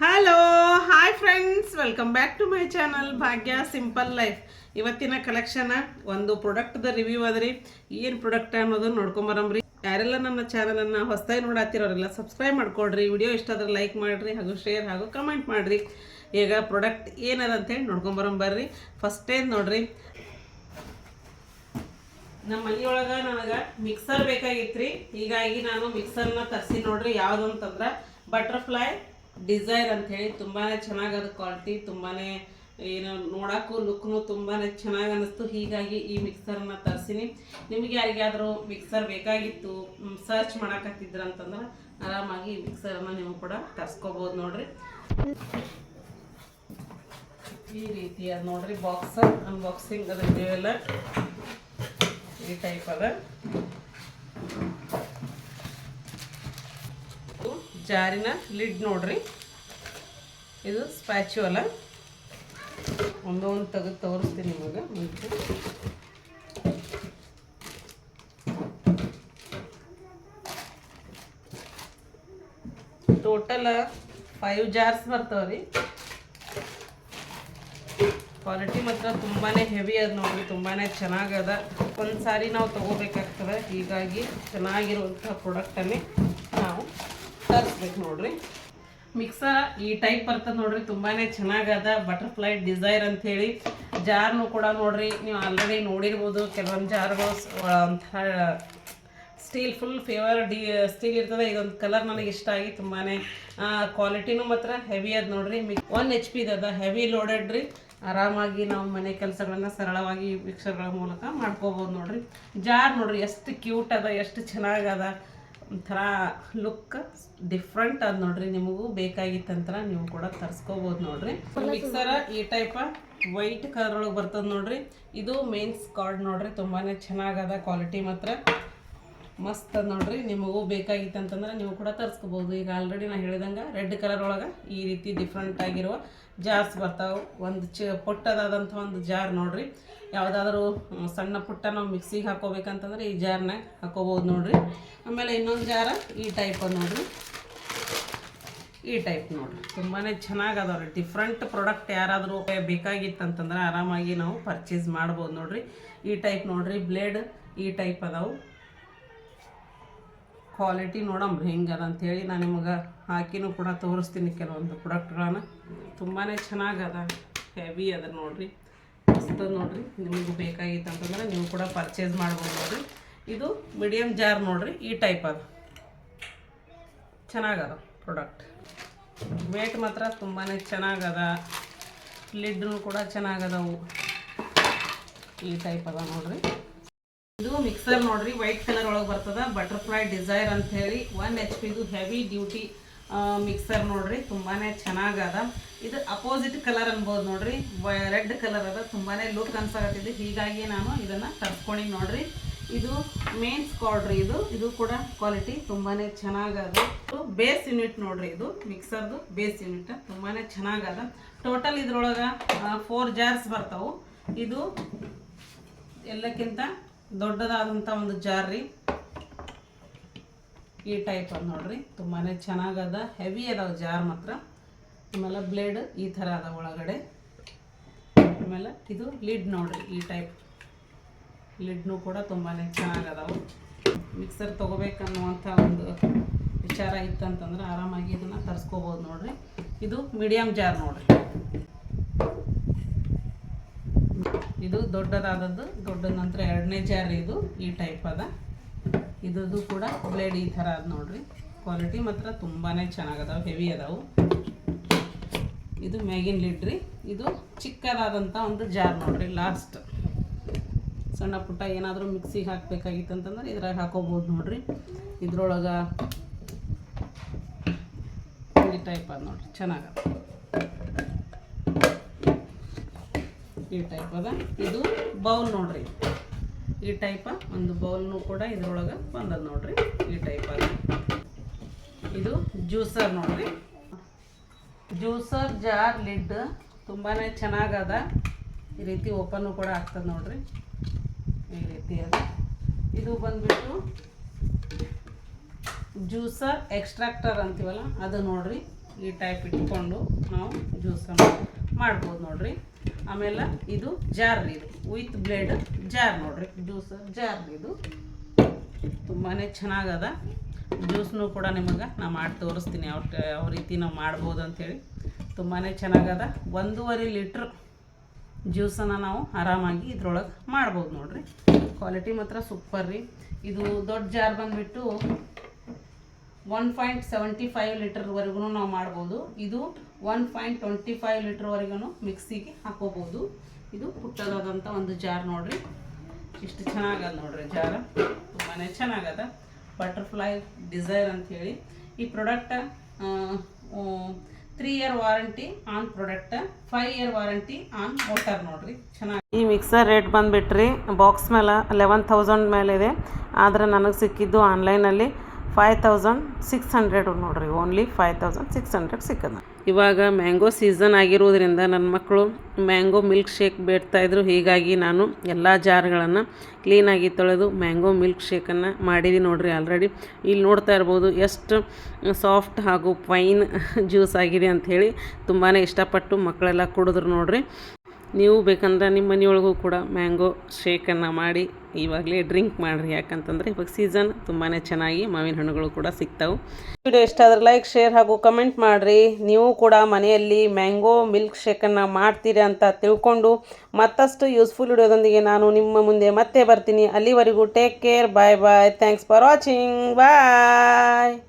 Hello hi friends welcome back to my channel Bhagya simple life ಇವತ್ತಿನ collection ಒಂದು ಪ್ರಾಡಕ್ಟ್ದ review ಅದ್ರಿ ಏನು ಪ್ರಾಡಕ್ಟ್ ಅನ್ನೋದು ನೋಡ್ಕೊಂಬರಂಬ್ರಿ ಯಾರೆಲ್ಲ ನನ್ನ ಚಾನಲನ್ನು ಹೊಸದಾಗಿ ನೋಡಾತಿರೋರೆಲ್ಲ ಸಬ್ಸ್ಕ್ರೈಬ್ ಮಾಡ್ಕೊಡ್ರಿ. ವಿಡಿಯೋ ಇಷ್ಟ ಆದ್ರೆ ಲೈಕ್ ಮಾಡಿರಿ, ಹಾಗೂ ಶೇರ್ ಹಾಗೂ ಕಮೆಂಟ್ ಮಾಡಿರಿ. ಈಗ ಪ್ರಾಡಕ್ಟ್ ಏನದ ಅಂತೇಳಿ ಹೇಳಿ ಬರ್ರಿ. ಫಸ್ಟ್ ಏನ್ ನೋಡ್ರಿ. ನಮ್ಮ ಮನೆಯೊಳಗ ನನಗೆ ಮಿಕ್ಸರ್ ಬೇಕಾಗಿತ್ರಿ. ಹೀಗಾಗಿ ನಾನು ಮಿಕ್ಸರ್ನ ತರಿಸಿ ನೋಡ್ರಿ. ಯಾವ್ದು ಅಂತಂದ್ರೆ ಬಟರ್ಫ್ಲೈ ಡಿಸೈರ್ ಅಂತ ಹೇಳಿ ತುಂಬಾನೇ ಚೆನ್ನಾಗದ ಕ್ವಾಲಿಟಿ ತುಂಬಾನೇ, ಏನು ನೋಡೋಕ್ಕೂ ಲುಕ್ನು ತುಂಬಾನೇ ಚೆನ್ನಾಗಿ ಅನ್ನಿಸ್ತು. ಹೀಗಾಗಿ ಈ ಮಿಕ್ಸರ್ನ ತರಿಸಿನಿ. ನಿಮಗೆ ಯಾರಿಗಾದರೂ ಮಿಕ್ಸರ್ ಬೇಕಾಗಿತ್ತು ಸರ್ಚ್ ಮಾಡಕತ್ತಿದ್ರ ಅಂತಂದ್ರೆ ಆರಾಮಾಗಿ ಈ ಮಿಕ್ಸರನ್ನು ನೀವು ಕೂಡ ತರಿಸ್ಕೋಬೋದು ನೋಡ್ರಿ. ಈ ರೀತಿ ಅದ ನೋಡ್ರಿ ಬಾಕ್ಸ್ ಅನ್ಬಾಕ್ಸಿಂಗ್ ಅದ ಎಲ್ಲ ಈ ಟೈಪ್ ಅದ ಇದು ಜಾರಿನ ಲಿಡ್ ನೋಡ್ರಿ. ಇದು ಸ್ಪ್ಯಾಚುವಲ ಒಂದೊಂದು ತೆಗೆದು ತೋರಿಸ್ತೀನಿ ನಿಮಗೆ ಮುಂಚೆ. ಟೋಟಲ್ ಫೈವ್ ಜಾರ್ಸ್ ಬರ್ತಾವ್ರಿ. ಕ್ವಾಲಿಟಿ ಮಾತ್ರ ತುಂಬಾ ಹೆವಿ ಅದ ನೋಡಿ ತುಂಬಾ ಚೆನ್ನಾಗದ ಒಂದು ಸಾರಿ ನಾವು ತೊಗೋಬೇಕಾಗ್ತದೆ. ಹೀಗಾಗಿ ಚೆನ್ನಾಗಿರುವಂಥ ಪ್ರಾಡಕ್ಟನ್ನೇ ತರಿಸ್ಬೇಕು ನೋಡ್ರಿ. ಮಿಕ್ಸರ್ ಈ ಟೈಪ್ ಬರ್ತದೆ ನೋಡ್ರಿ ತುಂಬಾ ಚೆನ್ನಾಗದ. ಬಟರ್ಫ್ಲೈ ಡಿಸೈರ್ ಅಂತ ಹೇಳಿ ಜಾರ್ನು ಕೂಡ ನೋಡ್ರಿ, ನೀವು ಆಲ್ರೆಡಿ ನೋಡಿರ್ಬೋದು. ಕೆಲವೊಂದು ಜಾರ್ಗಳು ಅಂತ ಸ್ಟೀಲ್ ಫುಲ್ ಫೇವರ್ ಡಿ ಸ್ಟೀಲ್ ಇರ್ತದೆ. ಇದೊಂದು ಕಲರ್ ನನಗೆ ಇಷ್ಟ ಆಗಿ ತುಂಬಾ ಕ್ವಾಲಿಟಿನೂ ಮಾತ್ರ ಹೆವಿ ಅದ ನೋಡ್ರಿ. ಮಿಕ್ ಒನ್ ಎಚ್ ಪಿ ಅದ. ಹೆವಿ ಲೋಡೆಡ್ ರೀ. ಆರಾಮಾಗಿ ನಾವು ಮನೆ ಕೆಲಸಗಳನ್ನ ಸರಳವಾಗಿ ಮಿಕ್ಸರ್ಗಳ ಮೂಲಕ ಮಾಡ್ಕೋಬೋದು ನೋಡ್ರಿ. ಜಾರ್ ನೋಡ್ರಿ, ಎಷ್ಟು ಕ್ಯೂಟ್ ಅದ, ಎಷ್ಟು ಚೆನ್ನಾಗದ. ಒಂಥರ ಲುಕ್ ಡಿಫ್ರೆಂಟ್ ಅದ ನೋಡ್ರಿ. ನಿಮಗೂ ಬೇಕಾಗಿತ್ತಂತರ ನೀವು ಕೂಡ ತರಿಸ್ಕೋಬೋದು ನೋಡ್ರಿ. ಮಿಕ್ಸರ ಈ ಟೈಪ ವೈಟ್ ಕಲರ್ ಒಳಗೆ ಬರ್ತದ ನೋಡ್ರಿ. ಇದು ಮೇನ್ಸ್ ಕಾರ್ಡ್ ನೋಡ್ರಿ ತುಂಬಾನೇ ಚೆನ್ನಾಗದ ಕ್ವಾಲಿಟಿ ಮಾತ್ರ. ಮಸ್ತ್ ನೋಡ್ರಿ, ನಿಮಗೂ ಬೇಕಾಗಿತ್ತು ಅಂತಂದ್ರೆ ನೀವು ಕೂಡ ತರಿಸ್ಕೋಬೋದು. ಈಗ ಆಲ್ರೆಡಿ ನಾ ಹೇಳಿದಂಗೆ ರೆಡ್ ಕಲರ್ ಒಳಗೆ ಈ ರೀತಿ ಡಿಫ್ರೆಂಟ್ ಆಗಿರುವ ಜಾರ್ಸ್ ಬರ್ತಾವೆ. ಒಂದು ಚ, ಪುಟ್ಟದಾದಂಥ ಒಂದು ಜಾರ್ ನೋಡ್ರಿ. ಯಾವುದಾದ್ರೂ ಸಣ್ಣ ಪುಟ್ಟ ನಾವು ಮಿಕ್ಸಿಗೆ ಹಾಕೋಬೇಕಂತಂದ್ರೆ ಈ ಜಾರ್ನಾಗ ಹಾಕೋಬೋದು ನೋಡ್ರಿ. ಆಮೇಲೆ ಇನ್ನೊಂದು ಜಾರ ಈ ಟೈಪ್ ನೋಡ್ರಿ. ಈ ಟೈಪ್ ನೋಡ್ರಿ. ತುಂಬಾ ಚೆನ್ನಾಗಿ ಅದಾವ್ರಿ ಡಿಫ್ರೆಂಟ್ ಪ್ರಾಡಕ್ಟ್ ಯಾರಾದರೂ ಬೇಕಾಗಿತ್ತು ಅಂತಂದ್ರೆ ಆರಾಮಾಗಿ ನಾವು ಪರ್ಚೇಸ್ ಮಾಡ್ಬೋದು ನೋಡ್ರಿ. ಈ ಟೈಪ್ ನೋಡ್ರಿ ಬ್ಲೇಡ್ ಈ ಟೈಪ್ ಅದಾವು. ಕ್ವಾಲಿಟಿ ನೋಡಮ್ ಹೆಂಗದ ಅಂತೇಳಿ ನಾನು ನಿಮಗೆ ಹಾಕಿನೂ ಕೂಡ ತೋರಿಸ್ತೀನಿ ಕೆಲವೊಂದು ಪ್ರಾಡಕ್ಟ್ಗಳನ್ನು ತುಂಬಾ ಚೆನ್ನಾಗದ ಹೆವಿ ಅದ ನೋಡಿರಿ. ಮಸ್ತ್ ನೋಡ್ರಿ. ನಿಮಗೆ ಬೇಕಾಗಿತ್ತು ಅಂತಂದ್ರೆ ನೀವು ಕೂಡ ಪರ್ಚೇಸ್ ಮಾಡ್ಬೋದು ನೋಡ್ರಿ ಇದು ಮೀಡಿಯಮ್ ಜಾರ್ ನೋಡಿರಿ, ಈ ಟೈಪ್ ಅದ. ಚೆನ್ನಾಗದ ಪ್ರಾಡಕ್ಟ್ ವೇಟ್ ಮಾತ್ರ ತುಂಬಾ ಚೆನ್ನಾಗದ. ಲಿಡ್ನು ಕೂಡ ಚೆನ್ನಾಗದವು. ಈ ಟೈಪ್ ಅದ ನೋಡ್ರಿ. ಇದು ಮಿಕ್ಸರ್ ನೋಡ್ರಿ ವೈಟ್ ಕಲರ್ ಒಳಗೆ ಬರ್ತದ ಬಟರ್ಫ್ಲೈ ಡಿಸೈರ್ ಅಂತ ಹೇಳಿ. ಒನ್ ಎಚ್ ಪಿದು ಹೆವಿ ಡ್ಯೂಟಿ ಮಿಕ್ಸರ್ ನೋಡ್ರಿ, ತುಂಬಾನೇ ಚೆನ್ನಾಗದ ಇದು ಅಪೋಸಿಟ್ ಕಲರ್ ಅನ್ಬೋದು ನೋಡ್ರಿ. ರೆಡ್ ಕಲರ್ ಅದ, ತುಂಬಾನೇ ಲುಕ್ ಅನ್ಸಾಕತ್ತಿದೆ. ಹೀಗಾಗಿ ನಾನು ಇದನ್ನ ತರ್ಸ್ಕೊಂಡಿ ನೋಡ್ರಿ. ಇದು ಮೇನ್ ಸ್ಕಾಡ್ರಿ ಇದು. ಇದು ಕೂಡ ಕ್ವಾಲಿಟಿ ತುಂಬಾನೇ ಚೆನ್ನಾಗದ ಇದು ಬೇಸ್ ಯೂನಿಟ್ ನೋಡ್ರಿ ಇದು ಮಿಕ್ಸರ್ದು ಬೇಸ್ ಯೂನಿಟ್ ತುಂಬಾನೇ ಚೆನ್ನಾಗದ ಟೋಟಲ್ ಇದ್ರೊಳಗ ಫೋರ್ ಜಾರ್ಸ್ ಬರ್ತಾವು. ಇದು ಎಲ್ಲಕ್ಕಿಂತ ದೊಡ್ಡದಾದಂಥ ಒಂದು ಜಾರ್ ರೀ ಈ ಟೈಪ್ ಅದು ನೋಡ್ರಿ ತುಂಬಾ ಚೆನ್ನಾಗದ ಹೆವಿ ಅದಾವ ಜಾರ್ ಮಾತ್ರ. ಆಮೇಲೆ ಬ್ಲೇಡ್ ಈ ಥರ ಅದ ಒಳಗಡೆ. ಆಮೇಲೆ ಇದು ಲಿಡ್ ನೋಡ್ರಿ, ಈ ಟೈಪ್ ಲಿಡ್ನು ಕೂಡ ತುಂಬಾ ಚೆನ್ನಾಗದಾವು. ಮಿಕ್ಸರ್ ತೊಗೋಬೇಕನ್ನುವಂಥ ಒಂದು ವಿಚಾರ ಇತ್ತಂತಂದ್ರೆ ಆರಾಮಾಗಿ ಇದನ್ನು ತರಿಸ್ಕೋಬೋದು ನೋಡ್ರಿ. ಇದು ಮೀಡಿಯಮ್ ಜಾರ್ ನೋಡ್ರಿ. ಇದು ದೊಡ್ಡದಾದದ್ದು, ದೊಡ್ಡ ನಂತರ ಎರಡನೇ ಜಾರ್ ಇದು, ಈ ಟೈಪ್ ಅದ. ಇದ್ದು ಕೂಡ ಬ್ಲೇಡ್ ಈ ಥರ ಅದ ನೋಡ್ರಿ. ಕ್ವಾಲಿಟಿ ಮಾತ್ರ ತುಂಬಾ ಚೆನ್ನಾಗದಾವೆ ಹೆವಿ ಅದಾವು. ಇದು ಮ್ಯಾಗಿನ ಲಿಡ್ರಿ ಇದು ಚಿಕ್ಕದಾದಂಥ ಒಂದು ಜಾರ್ ನೋಡ್ರಿ ಲಾಸ್ಟ್ ಸಣ್ಣ ಪುಟ್ಟ ಏನಾದರೂ ಮಿಕ್ಸಿಗೆ ಹಾಕಬೇಕಾಗಿತ್ತು ಅಂತಂದ್ರೆ ಇದ್ರಾಗ ಹಾಕೋಬೋದು ನೋಡ್ರಿ. ಇದ್ರೊಳಗೆ ಈ ಟೈಪ್ ಅದ ನೋಡ್ರಿ ಚೆನ್ನಾಗದ ಈ ಟೈಪ್ ಅದ. ಇದು ಬೌಲ್ ನೋಡ್ರಿ. ಈ ಟೈಪ ಒಂದು ಬೌಲ್ನು ಕೂಡ ಇದ್ರೊಳಗೆ ಬಂದದ ನೋಡ್ರಿ. ಈ ಟೈಪ್ ಅದ. ಇದು ಜ್ಯೂಸರ್ ನೋಡ್ರಿ. ಜ್ಯೂಸರ್ ಜಾರ್ ಲಿಡ್ ತುಂಬಾ ಚೆನ್ನಾಗದ. ಈ ರೀತಿ ಓಪನ್ನು ಕೂಡ ಆಗ್ತದೆ ನೋಡ್ರಿ. ಈ ರೀತಿ ಅದ. ಇದು ಬಂದ್ಬಿಟ್ಟು ಜ್ಯೂಸರ್ ಎಕ್ಸ್ಟ್ರಾಕ್ಟರ್ ಅಂತೀವಲ್ಲ, ಅದು ನೋಡ್ರಿ. ಈ ಟೈಪ್ ಇಟ್ಕೊಂಡು ನಾವು ಜ್ಯೂಸನ್ನು ಮಾಡ್ಬೋದು ನೋಡ್ರಿ. ಆಮೇಲೆ ಇದು ಜಾರ್ ಇದು ವಿತ್ ಬ್ಲೇಡ್ ಜಾರ್ ನೋಡ್ರಿ. ಜ್ಯೂಸ್ ಜಾರ್ ಇದು. ತುಂಬಾ ಚೆನ್ನಾಗದ. ಜ್ಯೂಸ್ನು ಕೂಡ ನಿಮಗೆ ನಾ ಮಾಡಿ ತೋರಿಸ್ತೀನಿ. ಯಾವ ಯಾವ ರೀತಿ ನಾವು ಮಾಡ್ಬೋದು ಅಂಥೇಳಿ ತುಂಬಾ ಚೆನ್ನಾಗದ. ಒಂದೂವರೆ ಲೀಟ್ರ್ ಜ್ಯೂಸನ್ನು ನಾವು ಆರಾಮಾಗಿ ಇದ್ರೊಳಗೆ ಮಾಡ್ಬೋದು ನೋಡ್ರಿ. ಕ್ವಾಲಿಟಿ ಮಾತ್ರ ಸೂಪರ್ ರೀ. ಇದು ದೊಡ್ಡ ಜಾರ್ ಬಂದುಬಿಟ್ಟು ಒನ್ ಪಾಯಿಂಟ್ ಸೆವೆಂಟಿ ಫೈವ್ ಲೀಟರ್ವರೆಗೂ ನಾವು ಮಾಡ್ಬೋದು. ಇದು ಒನ್ ಪಾಯಿಂಟ್ ಟ್ವೆಂಟಿ ಫೈವ್ ಲೀಟ್ರ್ವರೆಗೂ ಮಿಕ್ಸಿಗೆ ಹಾಕೋಬೋದು ಇದು ಪುಟ್ಟದಾದಂಥ ಒಂದು ಜಾರ್ ನೋಡ್ರಿ. ಇಷ್ಟು ಚೆನ್ನಾಗದ ನೋಡ್ರಿ ಜಾರ. ತುಂಬಾ ಚೆನ್ನಾಗದ. ಬಟರ್ಫ್ಲೈ ಡಿಸೈರ್ ಅಂಥೇಳಿ ಈ product three year warranty on product, five year warranty on motor ನೋಡ್ರಿ. ಚೆನ್ನಾಗಿ ಈ ಮಿಕ್ಸರ್ ರೇಟ್ ಬಂದುಬಿಟ್ರಿ, ಬಾಕ್ಸ್ ಮೇಲೆ ಲೆವೆನ್ ತೌಸಂಡ್ ಮೇಲೆ ಇದೆ ಆದರೆ ನನಗೆ ಸಿಕ್ಕಿದ್ದು ಆನ್ಲೈನಲ್ಲಿ ಫೈವ್ ತೌಸಂಡ್ ಸಿಕ್ಸ್ ಹಂಡ್ರೆಡ್ ನೋಡ್ರಿ only five thousand six hundred ಸಿಕ್ಕದ. ಇವಾಗ ಮ್ಯಾಂಗೋ ಸೀಸನ್ ಆಗಿರೋದ್ರಿಂದ ನನ್ನ ಮಕ್ಕಳು ಮ್ಯಾಂಗೋ ಮಿಲ್ಕ್ ಶೇಕ್ ಬೇಡ್ತಾಯಿದ್ರು ಹೀಗಾಗಿ ನಾನು ಎಲ್ಲ ಜಾರ್ಗಳನ್ನು ಕ್ಲೀನಾಗಿ ತೊಳೆದು ಮ್ಯಾಂಗೋ ಮಿಲ್ಕ್ ಶೇಕನ್ನು ಮಾಡಿದ್ದೀನಿ ನೋಡ್ರಿ ಆಲ್ರೆಡಿ ಇಲ್ಲಿ ನೋಡ್ತಾ ಇರ್ಬೋದು ಎಷ್ಟು ಸಾಫ್ಟ್ ಹಾಗೂ ಫೈನ್ ಜ್ಯೂಸ್ ಆಗಿದೆ ಅಂಥೇಳಿ ತುಂಬಾ ಇಷ್ಟಪಟ್ಟು ಮಕ್ಕಳೆಲ್ಲ ಕುಡಿದ್ರು ನೋಡ್ರಿ. ನೀವು ಬೇಕಂದ್ರೆ ನಿಮ್ಮ ಮನೆಯೊಳಗೂ ಕೂಡ ಮ್ಯಾಂಗೋ ಶೇಕನ್ನು ಮಾಡಿ ಇವಾಗಲೇ ಡ್ರಿಂಕ್ ಮಾಡಿರಿ. ಯಾಕಂತಂದರೆ ಇವಾಗ ಸೀಸನ್ ತುಂಬಾ ಚೆನ್ನಾಗಿ ಮಾವಿನ ಹಣ್ಣುಗಳು ಕೂಡ ಸಿಗ್ತಾವೆ. ವಿಡಿಯೋ ಇಷ್ಟ ಆದ್ರೆ ಲೈಕ್, ಶೇರ್ ಹಾಗೂ ಕಮೆಂಟ್ ಮಾಡಿರಿ. ನೀವು ಕೂಡ ಮನೆಯಲ್ಲಿ ಮ್ಯಾಂಗೋ ಮಿಲ್ಕ್ ಶೇಕನ್ನು ಮಾಡ್ತೀರಿ ಅಂತ ತಿಳ್ಕೊಂಡು ಮತ್ತಷ್ಟು ಯೂಸ್ಫುಲ್ ವಿಡಿಯೋದೊಂದಿಗೆ ನಾನು ನಿಮ್ಮ ಮುಂದೆ ಮತ್ತೆ ಬರ್ತೀನಿ. ಅಲ್ಲಿವರೆಗೂ take care, bye bye. Thanks for watching. Bye.